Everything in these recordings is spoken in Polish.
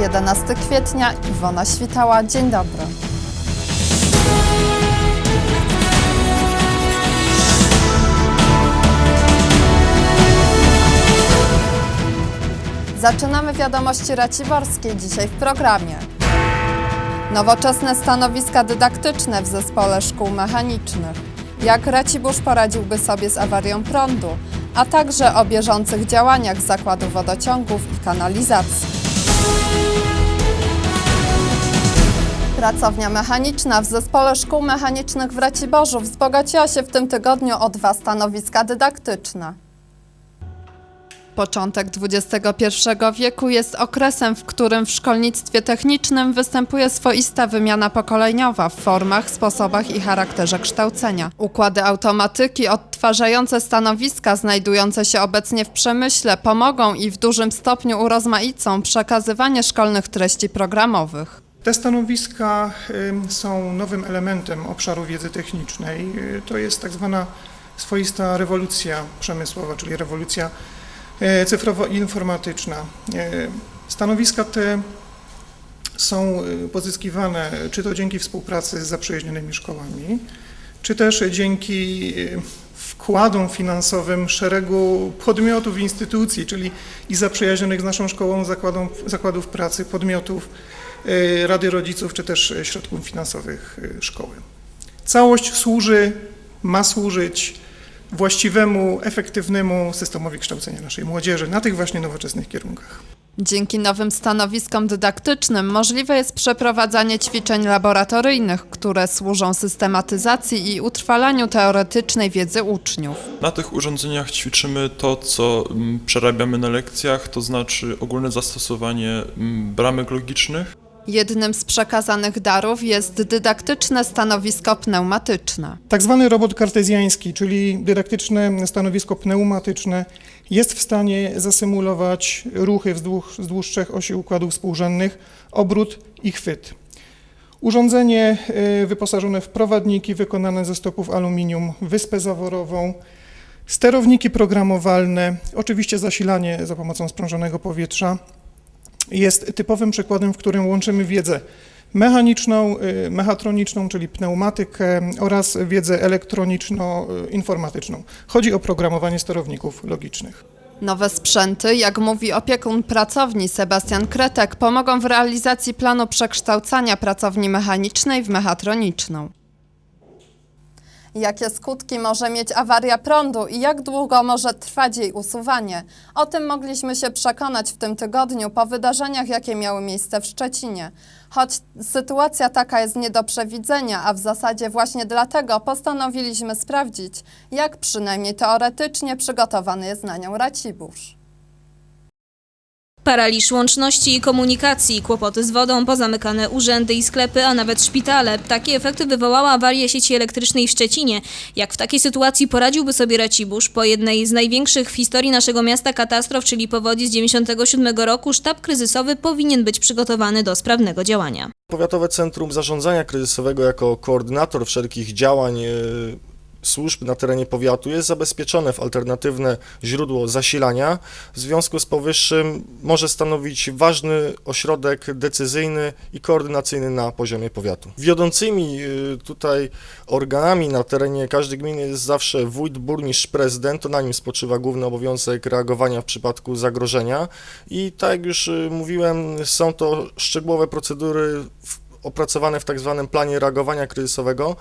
11 kwietnia, Iwona Świtała. Dzień dobry. Zaczynamy wiadomości raciborskie dzisiaj w programie. Nowoczesne stanowiska dydaktyczne w zespole szkół mechanicznych. Jak Racibórz poradziłby sobie z awarią prądu, a także o bieżących działaniach zakładu wodociągów i kanalizacji. Pracownia mechaniczna w zespole szkół mechanicznych w Raciborzu wzbogaciła się w tym tygodniu o dwa stanowiska dydaktyczne. Początek XXI wieku jest okresem, w którym w szkolnictwie technicznym występuje swoista wymiana pokoleniowa w formach, sposobach i charakterze kształcenia. Układy automatyki odtwarzające stanowiska znajdujące się obecnie w przemyśle pomogą i w dużym stopniu urozmaicą przekazywanie szkolnych treści programowych. Te stanowiska są nowym elementem obszaru wiedzy technicznej. Y, To jest tak zwana swoista rewolucja przemysłowa, czyli rewolucja e, cyfrowo-informatyczna. E, Stanowiska te są y, pozyskiwane czy to dzięki współpracy z zaprzyjaźnionymi szkołami, czy też dzięki y, wkładom finansowym szeregu podmiotów, instytucji, czyli i zaprzyjaźnionych z naszą szkołą zakładom, zakładów pracy, podmiotów, Rady Rodziców, czy też y, środków finansowych y, szkoły. Całość służy, ma służyć właściwemu, efektywnemu systemowi kształcenia naszej młodzieży na tych właśnie nowoczesnych kierunkach. Dzięki nowym stanowiskom dydaktycznym możliwe jest przeprowadzanie ćwiczeń laboratoryjnych, które służą systematyzacji i utrwalaniu teoretycznej wiedzy uczniów. Na tych urządzeniach ćwiczymy to, co mm, przerabiamy na lekcjach, to znaczy ogólne zastosowanie mm, bramek logicznych. Jednym z przekazanych darów jest dydaktyczne stanowisko pneumatyczne. Tak zwany robot kartezjański, czyli dydaktyczne stanowisko pneumatyczne, jest w stanie zasymulować ruchy wzdłuż, wzdłuż trzech osi układów współrzędnych, obrót i chwyt. Urządzenie y, wyposażone w prowadniki wykonane ze stopów aluminium, wyspę zaworową, sterowniki programowalne, oczywiście zasilanie za pomocą sprężonego powietrza, jest typowym przykładem, w którym łączymy wiedzę mechaniczną, y, mechatroniczną, czyli pneumatykę oraz wiedzę elektroniczno-informatyczną. Chodzi o programowanie sterowników logicznych. Nowe sprzęty, jak mówi opiekun pracowni Sebastian Kretek, pomogą w realizacji planu przekształcania pracowni mechanicznej w mechatroniczną. Jakie skutki może mieć awaria prądu i jak długo może trwać jej usuwanie? O tym mogliśmy się przekonać w tym tygodniu po wydarzeniach, jakie miały miejsce w Szczecinie. Choć sytuacja taka jest nie do przewidzenia, a w zasadzie właśnie dlatego postanowiliśmy sprawdzić, jak przynajmniej teoretycznie przygotowany jest na nią Racibórz. Paraliż łączności i komunikacji, kłopoty z wodą, pozamykane urzędy i sklepy, a nawet szpitale. Takie efekty wywołała awaria sieci elektrycznej w Szczecinie. Jak w takiej sytuacji poradziłby sobie Racibórz? Po jednej z największych w historii naszego miasta katastrof, czyli powodzi z 97 roku, sztab kryzysowy powinien być przygotowany do sprawnego działania. Powiatowe Centrum Zarządzania Kryzysowego jako koordynator wszelkich działań e, służb na terenie powiatu jest zabezpieczone w alternatywne źródło zasilania. W związku z powyższym może stanowić ważny ośrodek decyzyjny i koordynacyjny na poziomie powiatu. Wiodącymi e, tutaj organami na terenie każdej gminy jest zawsze wójt, burmistrz, prezydent. To na nim spoczywa główny obowiązek reagowania w przypadku zagrożenia. I tak jak już y, mówiłem, są to szczegółowe procedury w, opracowane w tak zwanym planie reagowania kryzysowego.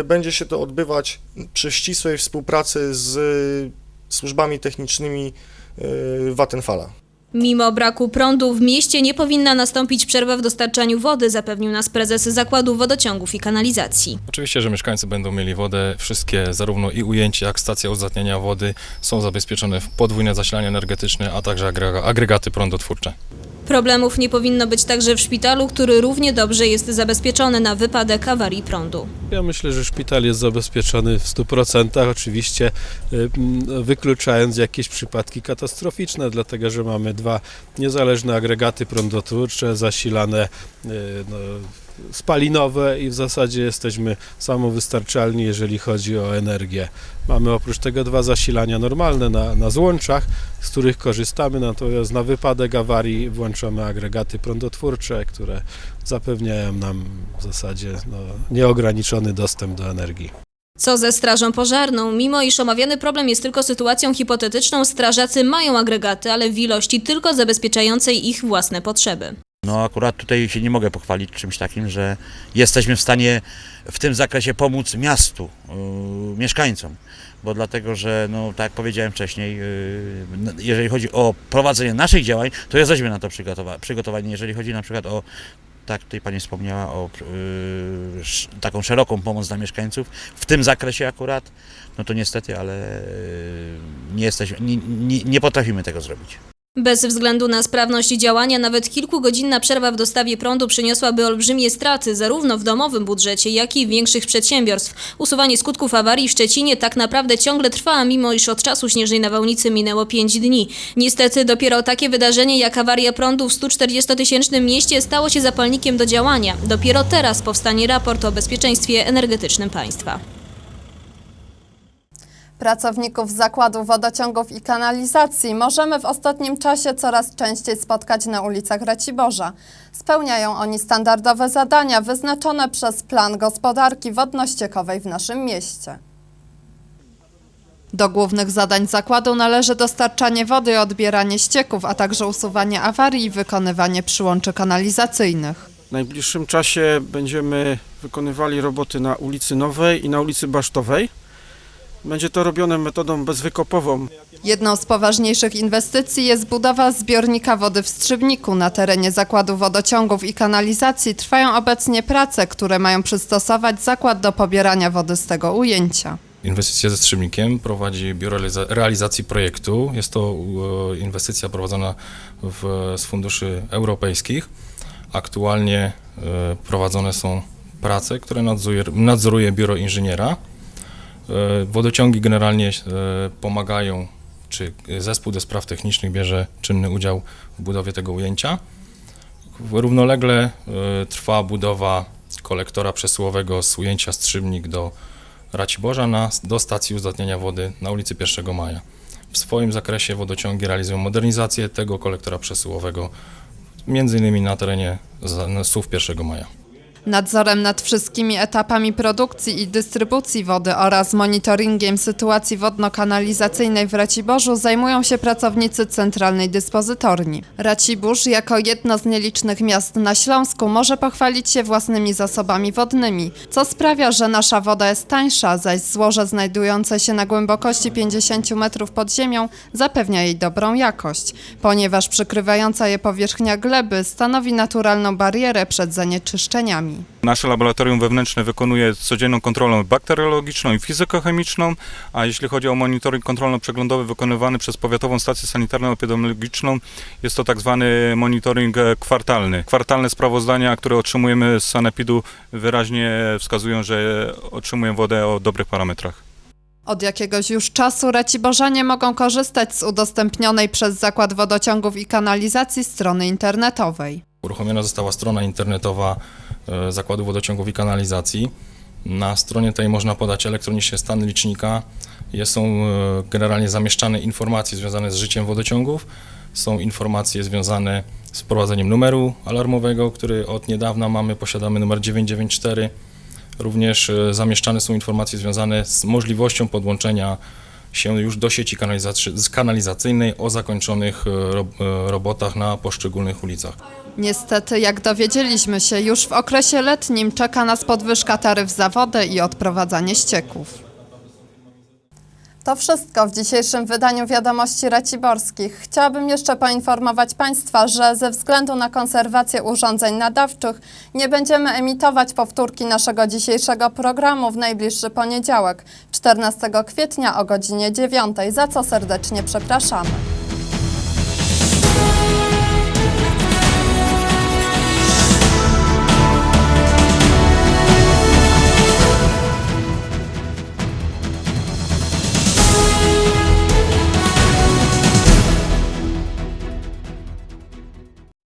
Y, Będzie się to odbywać przy ścisłej współpracy z służbami technicznymi y, Vattenfalla. Mimo braku prądu w mieście nie powinna nastąpić przerwa w dostarczaniu wody, zapewnił nas prezes Zakładu Wodociągów i Kanalizacji. Oczywiście, że mieszkańcy będą mieli wodę. Wszystkie, zarówno i ujęcie, jak stacja uzdatniania wody są zabezpieczone w podwójne zasilanie energetyczne, a także agrega- agregaty prądotwórcze. Problemów nie powinno być także w szpitalu, który równie dobrze jest zabezpieczony na wypadek awarii prądu. Ja myślę, że szpital jest zabezpieczony w 100%, oczywiście y, m, wykluczając jakieś przypadki katastroficzne, dlatego że mamy dwa niezależne agregaty prądotwórcze zasilane y, no, spalinowe i w zasadzie jesteśmy samowystarczalni, jeżeli chodzi o energię. Mamy oprócz tego dwa zasilania normalne na, na złączach, z których korzystamy, natomiast na wypadek awarii włączamy agregaty prądotwórcze, które zapewniają nam w zasadzie no, nieograniczony dostęp do energii. Co ze strażą pożarną? Mimo iż omawiany problem jest tylko sytuacją hipotetyczną, strażacy mają agregaty, ale w ilości tylko zabezpieczającej ich własne potrzeby. No akurat tutaj się nie mogę pochwalić czymś takim, że jesteśmy w stanie w tym zakresie pomóc miastu, yy, mieszkańcom. Bo dlatego, że no tak jak powiedziałem wcześniej, yy, jeżeli chodzi o prowadzenie naszych działań, to jesteśmy na to przygotowa- przygotowani. Jeżeli chodzi na przykład o, tak tutaj Pani wspomniała, o yy, taką szeroką pomoc dla mieszkańców, w tym zakresie akurat, no to niestety, ale yy, nie, jesteśmy, nie, nie, nie potrafimy tego zrobić. Bez względu na sprawność działania, nawet kilkugodzinna przerwa w dostawie prądu przyniosłaby olbrzymie straty zarówno w domowym budżecie, jak i większych przedsiębiorstw. Usuwanie skutków awarii w Szczecinie tak naprawdę ciągle trwa, mimo iż od czasu śnieżnej nawałnicy minęło 5 dni. Niestety dopiero takie wydarzenie jak awaria prądu w 140-tysięcznym mieście stało się zapalnikiem do działania. Dopiero teraz powstanie raport o bezpieczeństwie energetycznym państwa. Pracowników zakładu wodociągów i kanalizacji możemy w ostatnim czasie coraz częściej spotkać na ulicach Raciborza. Spełniają oni standardowe zadania wyznaczone przez plan gospodarki wodno-ściekowej w naszym mieście. Do głównych zadań zakładu należy dostarczanie wody i odbieranie ścieków, a także usuwanie awarii i wykonywanie przyłączy kanalizacyjnych. W najbliższym czasie będziemy wykonywali roboty na ulicy Nowej i na ulicy Basztowej. Będzie to robione metodą bezwykopową. Jedną z poważniejszych inwestycji jest budowa zbiornika wody w Strzybniku. Na terenie zakładu wodociągów i kanalizacji trwają obecnie prace, które mają przystosować zakład do pobierania wody z tego ujęcia. Inwestycję ze Strzymnikiem prowadzi Biuro Realiza- Realizacji Projektu. Jest to e, inwestycja prowadzona w, z funduszy europejskich. Aktualnie e, prowadzone są prace, które nadzoruje, nadzoruje Biuro Inżyniera. E, Wodociągi generalnie e, pomagają, czy zespół do spraw technicznych bierze czynny udział w budowie tego ujęcia. Równolegle e, trwa budowa kolektora przesyłowego z ujęcia Strzybnik do Raciborza na, do stacji uzdatniania wody na ulicy 1 Maja. W swoim zakresie wodociągi realizują modernizację tego kolektora przesyłowego, między innymi na terenie SUW 1 Maja. Nadzorem nad wszystkimi etapami produkcji i dystrybucji wody oraz monitoringiem sytuacji wodno-kanalizacyjnej w Raciborzu zajmują się pracownicy Centralnej Dyspozytorni. Racibórz, jako jedno z nielicznych miast na Śląsku, może pochwalić się własnymi zasobami wodnymi, co sprawia, że nasza woda jest tańsza, zaś złoże znajdujące się na głębokości 50 metrów pod ziemią zapewnia jej dobrą jakość, ponieważ przykrywająca je powierzchnia gleby stanowi naturalną barierę przed zanieczyszczeniami. Nasze laboratorium wewnętrzne wykonuje codzienną kontrolę bakteriologiczną i fizykochemiczną, a jeśli chodzi o monitoring kontrolno-przeglądowy wykonywany przez Powiatową Stację Sanitarno-Epidemiologiczną, jest to tak zwany monitoring e, kwartalny. Kwartalne sprawozdania, które otrzymujemy z Sanepidu wyraźnie wskazują, że otrzymujemy wodę o dobrych parametrach. Od jakiegoś już czasu Raciborzanie mogą korzystać z udostępnionej przez Zakład Wodociągów i Kanalizacji strony internetowej. Uruchomiona została strona internetowa Zakładu Wodociągów i Kanalizacji. Na stronie tej można podać elektronicznie stan licznika. Są e, generalnie zamieszczane informacje związane z życiem wodociągów. Są informacje związane z prowadzeniem numeru alarmowego, który od niedawna mamy, posiadamy numer 994. Również e, zamieszczane są informacje związane z możliwością podłączenia się już do sieci kanalizacy- kanalizacyjnej o zakończonych e, e, robotach na poszczególnych ulicach. Niestety, jak dowiedzieliśmy się, już w okresie letnim czeka nas podwyżka taryf za wodę i odprowadzanie ścieków. To wszystko w dzisiejszym wydaniu Wiadomości Raciborskich. Chciałabym jeszcze poinformować Państwa, że ze względu na konserwację urządzeń nadawczych nie będziemy emitować powtórki naszego dzisiejszego programu w najbliższy poniedziałek, 14 kwietnia o godzinie 9, za co serdecznie przepraszamy.